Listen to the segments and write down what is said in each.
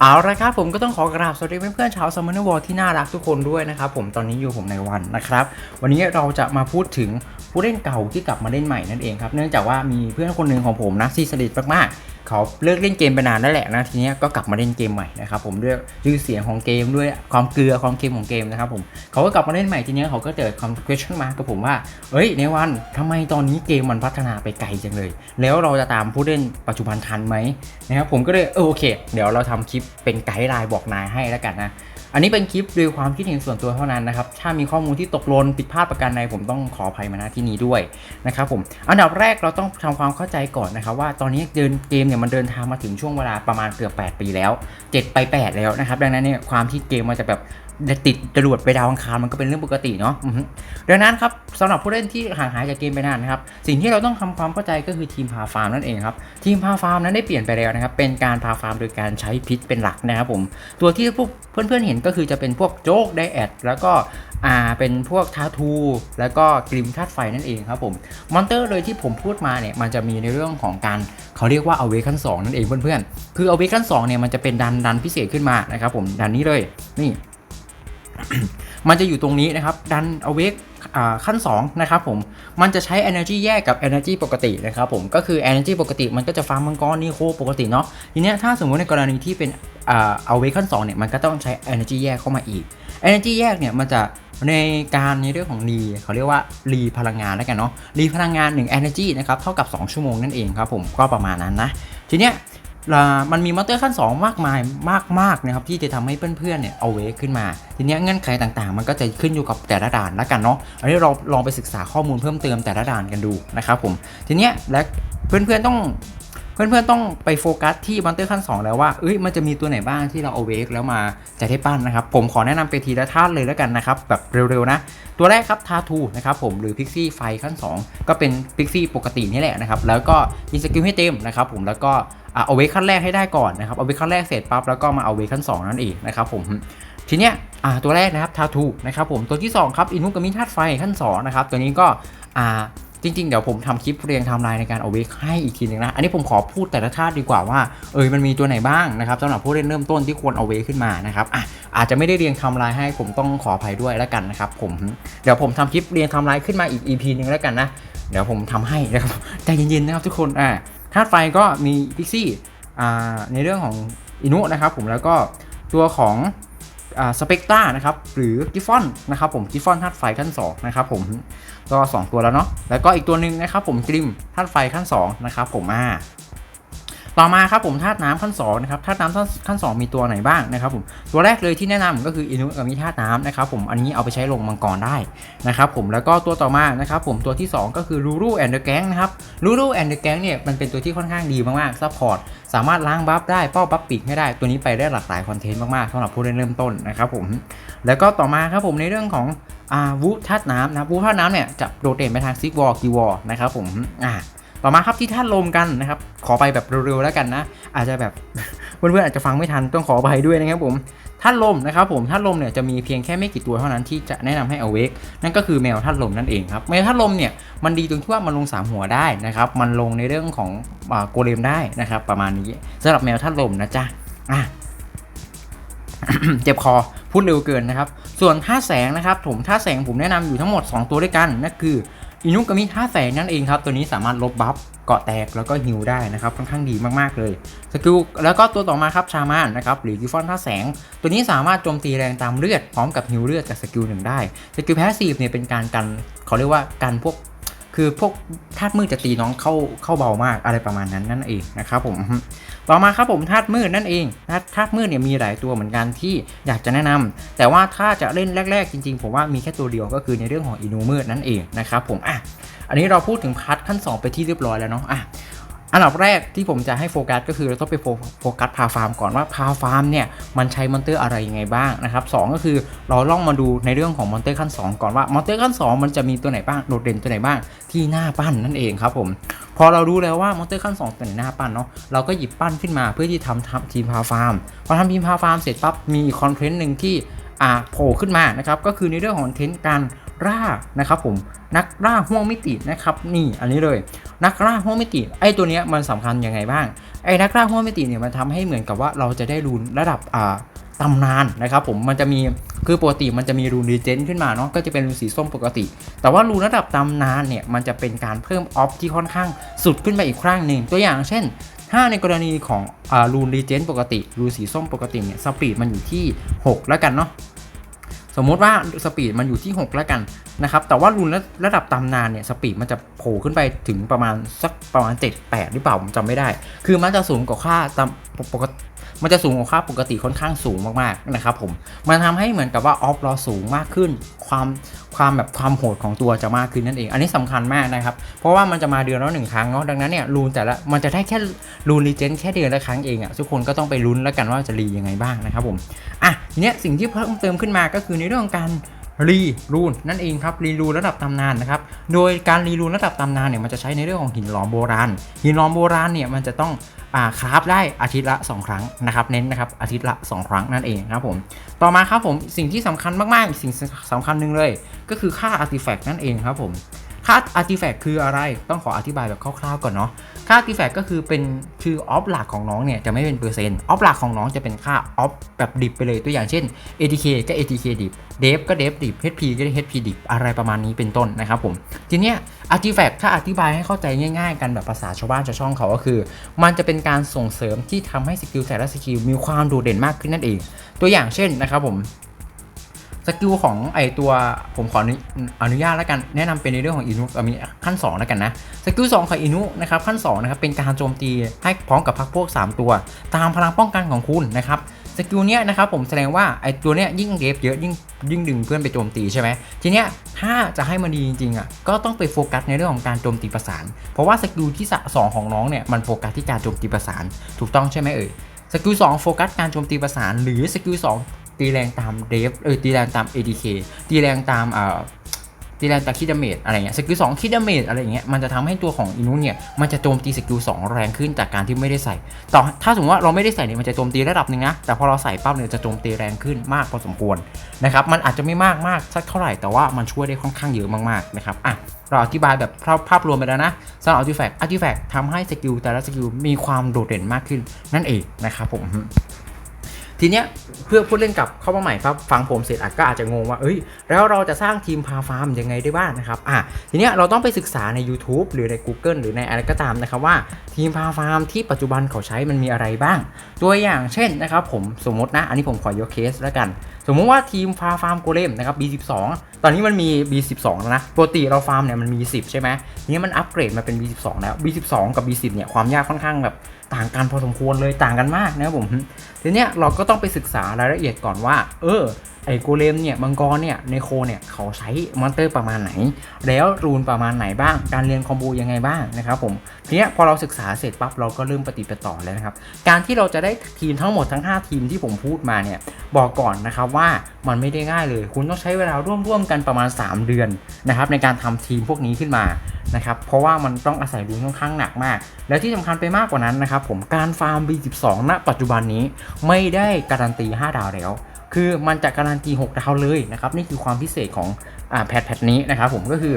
เอาละครับผมก็ต้องขอกราบสวัสดีเพื่อนๆชาวซัมเมอร์วอลที่น่ารักทุกคนด้วยนะครับผมตอนนี้อยู่ผมในวันนะครับ วันนี้เราจะมาพูดถึงผู้เล่นเก่าที่กลับมาเล่นใหม่นั่นเองครับ เนื่องจากว่ามีเพื่อนคนหนึ่งของผมนะที่สนิทมากๆ เขาเลิกเล่นเกมไปนานแล้วแหละนะทีนี้ก็กลับมาเล่นเกมใหม่นะครับผมด้วยชื่อเสียงของเกมด้วยความเกลือความเค็มของเกมนะครับผมเขาก็กลับมาเล่นใหม่ทีนี้เขาก็เกิดความ question มากับผมว่าเอ้ยในวันทำไมตอนนี้เกมมันพัฒนาไปไกลจังเลย แล้วเราจะตามผู้เล่นปัจจุบันทันไหมนะครับผมก็เลยเออโอเค เดี๋ยวเราทำคลิปเป็นไกด์ไลน์บอกนายให้แล้วกันนะ อันนี้เป็นคลิปโดยความคิดเห็นส่วนตัวเท่านั้นนะครับ ถ้ามีข้อมูลที่ตกหล่นผิดพลาดประการใดผมต้องขออภัยมาณที่นี้ด้วยนะครับผม อันดับแรกเราต้องทำความเข้าใจก่อนนะครับว่าตอนนี้เดินเกมเนี่ยมันเดินทางมาถึงช่วงเวลาประมาณเกือบ8 ปีแล้ว 7 ไป 8 แล้วนะครับ ดังนั้นเนี่ยความที่เกมมันจะแบบ ติดจรวดไปดาวอังคารมันก็เป็นเรื่องปกติเนาะดังนั้นครับสำหรับผู้เล่นที่ห่างหายจากเกมไปนานนะครับสิ่งที่เราต้องทำความเข้าใจก็คือทีมพาฟาร์มนั่นเองครับทีมพาฟาร์มนั้นได้เปลี่ยนไปแล้วนะครับเป็นการพาฟาร์มโดยการใช้พิษเป็นหลักนะครับผมตัวที่พวกเพื่อนๆเห็นก็คือจะเป็นพวกโจ๊กไดแอดแล้วก็อ่าเป็นพวกทาทู แล้วก็กริมธาตุไฟนั่นเองครับผมมอนเตอร์เลยที่ผมพูดมาเนี่ยมันจะมีในเรื่องของการเขาเรียกว่าเอาเวคันสนั่นเองเพื่อนๆคือเอาเวคันสเนี่ยมันจะเป็นดันดันพิเศษขึ้นมานะครับผมดันนี้เลยนี่ มันจะอยู่ตรงนี้นะครับดันเอาเวกขั้น2นะครับผมมันจะใช้ energy แยกกับ energy ปกตินะครับผมก็คือ energy ปกติมันก็จะฟาร์มมังกรนิโคปกติเนาะทีเนี้ยถ้าสมมติในกรณีที่เป็นเอาเวกขั้น2เนี่ยมันก็ต้องใช้ energy แยกเข้ามาอีก energy แยกเนี่ยมันจะในการในเรื่องของรีเขาเรียกว่ารีพลังงานแล้วกันเนาะรีพลังงาน 1 energy นะครับเท่ากับ 2 ชั่วโมงนั่นเองครับผมก็ประมาณนั้นนะทีเนี้ย มันมีมอเตอร์ขั้น 2 มากมายมากๆนะครับที่จะทำให้เพื่อนๆเนี่ยเอาเวกขึ้นมา ทีนี้เงื่อนไขต่างๆ มันก็จะขึ้นอยู่กับแต่ละด่านแล้วกันเนาะอันนี้เราลองไปศึกษาข้อมูลเพิ่มเติมแต่ละด่านกันดูนะครับผมทีนี้และเพื่อนๆต้องเพื่อนๆต้องไปโฟกัสที่มอนเตอร์ขั้น 2 แล้วว่า เอ้ย มันจะมีตัวไหนบ้างที่เราเอาเวกแล้วมาจะได้ปั้นนะครับ ผมขอแนะนำไปทีละท่านเลยแล้วกันนะครับ แบบเร็วๆนะ ตัวแรกครับทาทูนะครับผมหรือพิกซี่ไฟขั้น 2 ก็เป็นพิกซี่ปกตินี่แหละนะครับ แล้วก็มีสกิลให้เต็มนะครับผมแล้วก็ เอาเวกขั้นแรกให้ได้ก่อนนะครับเอาเวกขั้นแรกเสร็จปั๊บแล้วก็มาเอาเวกขั้น2 นั่นเองนะครับผมทีเนี้ยตัวแรกนะครับทาทูนะครับผมตัวที่ 2 ครับอินุกามิธาตุไฟขั้น2นะครับตัวนี้ก็จริงๆ เดี๋ยวผมทำคลิปเรียงไทม์ไลน์ในการเอาเวกให้อีกทีหนึงนะ อันนี้ผมขอพูดแต่ละธาตุดีกว่าว่าเออมันมีตัวไหนบ้างนะครับสำหรับผู้เล่นเริ่มต้นที่ควรเอาเวกขึ้นมานะครับอะอาจจะไม่ได้เรียงไทม์ไลน์ให้ผมต้องขออภัยด้วยแล้วกันนะครับผมเดี๋ยวผมทำคลิปเรียงไทม์ไลน์ขึ้นมาอีก EP นึงแล้วกันนะเดี๋ยวผมทำให้นะครับใจเย็นๆนะครับทุกคนอ่า ธาตุไฟก็มีพิกซี่ในเรื่องของอินุนะครับผมแล้วก็ตัวของสเปกตรานะครับหรือกิฟฟอนนะครับผมกิฟฟอนธาตุไฟขั้น2นะครับผมก็ 2 ตัวแล้วเนาะแล้วก็อีกตัวหนึ่งนะครับผมกริมธาตุไฟขั้น2นะครับผมอ่า ต่อมาครับผมธาตุน้ำขั้น2นะครับธาตุน้ำขั้น 2 มีตัวไหนบ้างนะครับผมตัวแรกเลยที่แนะนำก็คืออินุกับมีธาตุน้ำนะครับผมอันนี้เอาไปใช้ลงมังกรได้นะครับผมแล้วก็ตัวต่อมานะครับผมตัวที่ 2 ก็คือลูรูแอนเดอร์แกงนะครับลูรูแอนเดอร์แกงเนี่ยมันเป็นตัวที่ค่อนข้างดีมากๆซัพพอร์ตสามารถล้างบัฟได้เป้าบัฟปีกให้ได้ตัวนี้ไปได้หลากหลายคอนเทนต์มากๆสำหรับผู้เล่นเริ่มต้นนะครับผมแล้วก็ต่อมาครับผมในเรื่องของอาวูธาตุน้ำนะวูธาตุน้ำเนี่ยจะโดดเด่นไปทางซิกวอลกีวอลนะครับผมอ่า ต่อมาครับที่ธาตุลมกันนะครับ ขอไปแบบเร็วๆแล้วกันนะ อาจจะแบบเพื่อนๆอาจจะฟังไม่ทันต้องขอไปด้วยนะครับผมธาตุลมนะครับผมธาตุลมเนี่ยจะมีเพียงแค่ไม่กี่ตัวเท่านั้นที่จะแนะนำให้เอาเวกนั่นก็คือแมวธาตุลมนั่นเองครับแมวธาตุลมเนี่ยมันดีตรงที่ว่ามันลงสามหัวได้นะครับมันลงในเรื่องของอโกเลมได้นะครับ ประมาณนี้สำหรับแมวธาตุลมนะจ๊ะอะเจ็บคอพูดเร็วเกินนะครับ ส่วนท่าแสงนะครับผมท่าแสงผมแนะนำอยู่ทั้งหมด 2 ตัวด้วยกันนั่นคือ อินุกามิท่าแสงนั่นเองครับ ตัวนี้สามารถลบบัฟเกาะแตกแล้วก็ฮิวได้นะครับค่อนข้างดีมากๆเลยสกิลแล้วก็ตัวต่อมาครับชามานนะครับหรือกิฟฟอนท่าแสง ตัวนี้สามารถโจมตีแรงตามเลือดพร้อมกับฮิวเลือดจากสกิลหนึ่งได้สกิลแพสซีฟเนี่ยเป็นการกันเขาเรียกว่ากันพวก คือพวกธาตุมืดจะตีน้องเข้าเข้าเบามากอะไรประมาณนั้นนั่นเองนะครับผมต่อมาครับผมธาตุมืดนั่นเองธาตุธาตุมืดเนี่ยมีหลายตัวเหมือนกันที่อยากจะแนะนำแต่ว่าถ้าจะเล่นแรก ๆ จริง ๆ ผมว่ามีแค่ตัวเดียวก็คือในเรื่องของอินูมืดนั่นเองนะครับผมอะอันนี้เราพูดถึงพาร์ทขั้น 2 ไปที่เรียบร้อยแล้วเนาะอะ อันดับแรกที่ผมจะให้โฟกัสก็คือเราต้องไปโฟโฟกัสพาฟาร์มก่อนว่าพาฟาร์มเนี่ยมันใช้มอนเตอร์อะไรยังไงบ้างนะครับสองก็คือเราล่องมาดูในเรื่องของมอนเตอร์ขั้น 2 ก่อนว่ามอนเตอร์ขั้น 2 มันจะมีตัวไหนบ้างโดดเด่นตัวไหนบ้างที่หน้าปั้นนั่นเองครับผมพอเรารู้แล้วว่ามอนเตอร์ขั้น 2 ตัวไหนหน้าปั้นเนาะเราก็หยิบปั้นขึ้นมาเพื่อที่ทำทำทีมพาฟาร์มพอทำทีมพาฟาร์มเสร็จปั๊บมีคอนเทนต์หนึ่งที่อ่าโผล่ขึ้นมานะครับก็คือในเรื่องของเทนต์การ ล่านะครับผมนักล่าห่วงมิตินะครับนี่อันนี้เลย นักล่าห้องมิติไอตัวเนี้ยมันสำคัญยังไงบ้างไอ้นักล่าห้วงมิติเนี่ยมันทำให้เหมือนกับว่าเราจะได้รูนระดับอ่าตำนานนะครับผมมันจะมีคือปกติมันจะมีรูนรีเจนขึ้นมาเนาะก็จะเป็นรูนสีส้มปกติ แต่ว่ารูนระดับตำนานเนี่ยมันจะเป็นการเพิ่มออฟที่ค่อนข้างสุดขึ้นไปอีกครั้งหนึ่งตัวอย่างเช่นถ้าในกรณีของอรูนรีเจนปกติ รูนสีส้มปกติเนี่ยสปีดมันอยู่ที่ 6 แล้วกันเนาะ สมมติว่าสปีดมันอยู่ที่ 6 แล้วกันนะครับ แต่ว่ารูนระดับตำนานเนี่ยสปีดมันจะโผล่ขึ้นไปถึงประมาณสักประมาณ 7 8 หรือเปล่าผมจำไม่ได้ คือมันจะสูงกว่าค่าตามปกติมันจะสูงกว่าค่าปกติค่อนข้างสูงมากๆนะครับผม มันทำให้เหมือนกับว่าออฟราสูงมากขึ้น ความความแบบความโหดของตัวจะมากขึ้นนั่นเอง อันนี้สำคัญมากนะครับ เพราะว่ามันจะมาเดือนละหนึ่งครั้งเนาะ ดังนั้นเนี่ยรูนแต่ละมันจะได้แค่รูนรีเจนแค่เดือนละครั้งเองอะ่ะทุกคนก็ต้องไปลุ้นแล้วกันว่าจะรียังไงบ้างนะครับผม อะ ทีเนี้ยสิ่งที่เพิ่มเติมขึ้นมาก็คือในเรื่องของการรีรูนนั่นเองครับรีรูนระดับตำนานนะครับโดยการรีรูนระดับตำนานเนี่ยมันจะใช้ในเรื่องของหินหลอมโบราณ หินหลอมโบราณเนี่ยมันจะต้องอ่าคราฟได้อาทิตย์ละ 2 ครั้งนะครับเน้นนะครับอาทิตย์ละ 2 ครั้งนั่นเองครับผมต่อมาครับผมสิ่งที่สำคัญมากๆอีกสิ่งสำคัญหนึ่งเลย ก็คือค่าอาร์ติแฟกต์นั่นเองครับผม ค่าอาร์ติแฟกต์คืออะไร ต้องขออธิบายแบบคร่าวๆก่อนเนาะ ค่าอาร์ติแฟกต์ก็คือเป็นคือออฟหลักของน้องเนี่ยจะไม่เป็นเปอร์เซ็นต์ ออฟหลักของน้องจะเป็นค่าออฟแบบดิบไปเลย ตัวอย่างเช่น ATK ก็ ATK ดิบเดฟก็เดฟดิบ HP ก็ HP ดิบ อะไรประมาณนี้เป็นต้นนะครับผม ทีเนี้ยอาร์ติแฟกต์ถ้าอธิบายให้เข้าใจง่าย ๆ กันแบบภาษาชาวบ้านชาวช่องเขาก็คือ มันจะเป็นการส่งเสริมที่ทำให้สกิลแต่ละสกิลมีความโดดเด่นมากขึ้นนั่นเอง ตัวอย่างเช่นนะครับผม สกิลของไอตัวผมขออนุญาตแล้วกันแนะนำเป็นในเรื่องของอินุมีขั้น 2 แล้วกันนะสกิล2ของอินุนะครับขั้น2นะครับเป็นการโจมตีให้พร้อมกับพักพวก 3 ตัว ตามพลังป้องกันของคุณนะครับสกิลเนี้ยนะครับผมแสดงว่าไอตัวเนี้ยยิ่งเดฟเยอะยิ่งยิ่งดึงเพื่อนไปโจมตีใช่ไหมทีเนี้ยถ้าจะให้มันดีจริงๆอะก็ต้องไปโฟกัสในเรื่องของการโจมตีประสาน เพราะว่าสกิลที่สองของน้องเนี่ยมันโฟกัสที่การโจมตีประสาน ถูกต้องใช่ไหมเอ่ยสกิล2โฟกัสการโจมตีประสาน หรือสกิล2 ตีแรงตามเดฟเออตีแรงตาม ADK ตีแรงตามอ่าตีแรงตามคิดาเมจอะไรเงี้ยสกิลสองคิดาเมจอะไรเงี้ยมันจะทำให้ตัวของอินุเนี่ยมันจะโจมตีสกิลสองแรงขึ้นจากการที่ไม่ได้ใส่ต่อถ้าสมมติว่าเราไม่ได้ใส่เนี่ยมันจะโจมตีระดับหนึ่งนะแต่พอเราใส่ปั๊บเนี่ยจะโจมตีแรงขึ้นมากพอสมควรนะครับมันอาจจะไม่มากมากสักเท่าไหร่แต่ว่ามันช่วยได้ค่อนข้างเยอะมากๆนะครับอะเราอธิบายแบบภาพภาพรวมไปแล้วนะสำหรับอาร์ติแฟกต์อาร์ติแฟกต์ทำให้สกิลแต่ละสกิลมีความโดดเด่นมากขึ้นนั่นเองนะครับผม ทีเนี้ยเพื่อผู้เล่นกลับเข้ามาใหม่ครับฟังผมเสร็จอาจก็อาจจะงงว่าเอ้ย แล้วเราจะสร้างทีมพาฟาร์มยังไงได้บ้างนะครับอะทีเนี้ยเราต้องไปศึกษาใน YouTube หรือใน Google หรือในอะไรก็ตามนะครับว่าทีมพาฟาร์มที่ปัจจุบันเขาใช้มันมีอะไรบ้าง ตัวอย่างเช่นนะครับผมสมมตินะ อันนี้ผมขอยกเคสแล้วกัน สมมุติว่าทีมฟาฟาร์มโกเลมนะครับ B12 ตอนนี้มันมี B12 แล้วนะปกติเราฟาร์มเนี่ยมันมี 10 ใช่ไหมทีนี้มันอัปเกรดมาเป็น B12 แล้ว B12 กับ B10 เนี่ยความยากค่อนข้างแบบต่างกันพอสมควรเลยต่างกันมากนะครับผมทีเนี้ยเราก็ต้องไปศึกษารายละเอียดก่อนว่า เออ ไอ้โกเลมเนี่ยมังกรเนี่ยในโคเนี่ยเขาใช้มอนเตอร์ประมาณไหน แล้วรูนประมาณไหนบ้าง การเรียนคอมโบยังไงบ้างนะครับผมทีนี้พอเราศึกษาเสร็จปั๊บเราก็เริ่มปฏิปต่อแล้วนะครับ การที่เราจะได้ทีมทั้งหมดทั้ง 5 ทีมที่ผมพูดมาเนี่ยบอกก่อนนะครับว่ามันไม่ได้ง่ายเลย คุณต้องใช้เวลาร่วมๆกันประมาณ 3 เดือนนะครับในการทำทีมพวกนี้ขึ้นมานะครับเพราะว่ามันต้องอาศัยรูนค่อนข้างหนักมาก และที่สำคัญไปมากกว่านั้นนะครับผมการฟาร์ม B12 ณ ปัจจุบันนี้ไม่ได้การันตี 5 ดาวแล้ว คือมันจะการันตี6ดาวเลยนะครับนี่คือความพิเศษของอแพทแพทนี้นะครับผมก็คือ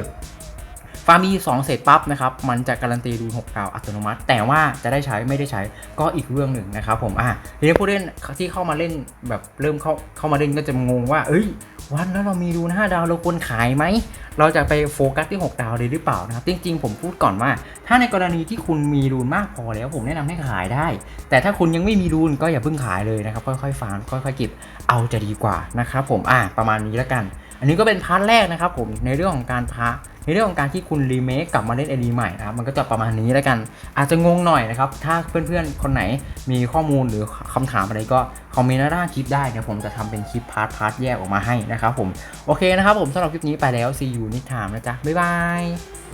ฟาร์มี2เสร็จปั๊บนะครับ มันจะการันตีดู6ดาวอัตโนมัติ แต่ว่าจะได้ใช้ไม่ได้ใช้ก็อีกเรื่องหนึ่งนะครับผมอะทีนี้ผู้เล่นที่เข้ามาเล่นแบบเริ่มเข้าเข้ามาเล่นก็จะงงว่า เอ้ย วันแล้วเรามีดู5ดาวเราควรขายไหม เราจะไปโฟกัสที่ 6 ดาวเลยหรือเปล่านะครับ จริง ๆ ผมพูดก่อนว่า ถ้าในกรณีที่คุณมีรูนมากพอแล้วผมแนะนำให้ขายได้ แต่ถ้าคุณยังไม่มีรูนก็อย่าเพิ่งขายเลยนะครับค่อยๆฟาร์มค่อยๆเก็บเอาจะดีกว่านะครับผมอะประมาณนี้แล้วกัน อันนี้ก็เป็นพาร์ทแรกนะครับผมในเรื่องของการพาในเรื่องของการที่คุณรีเมคกลับมาเล่นไอดีใหม่นะครับมันก็จะประมาณนี้แล้วกัน อาจจะงงหน่อยนะครับถ้าเพื่อนๆคนไหนมีข้อมูลหรือคำถามอะไรก็คอมเมนต์หน้าคลิปได้เดี๋ยวผมจะทำเป็นคลิปพาร์ทพาร์ทแยกออกมาให้นะครับผมโอเคนะครับผมสำหรับคลิปนี้ไปแล้ว see you next time นะจ๊ะบ๊ายบาย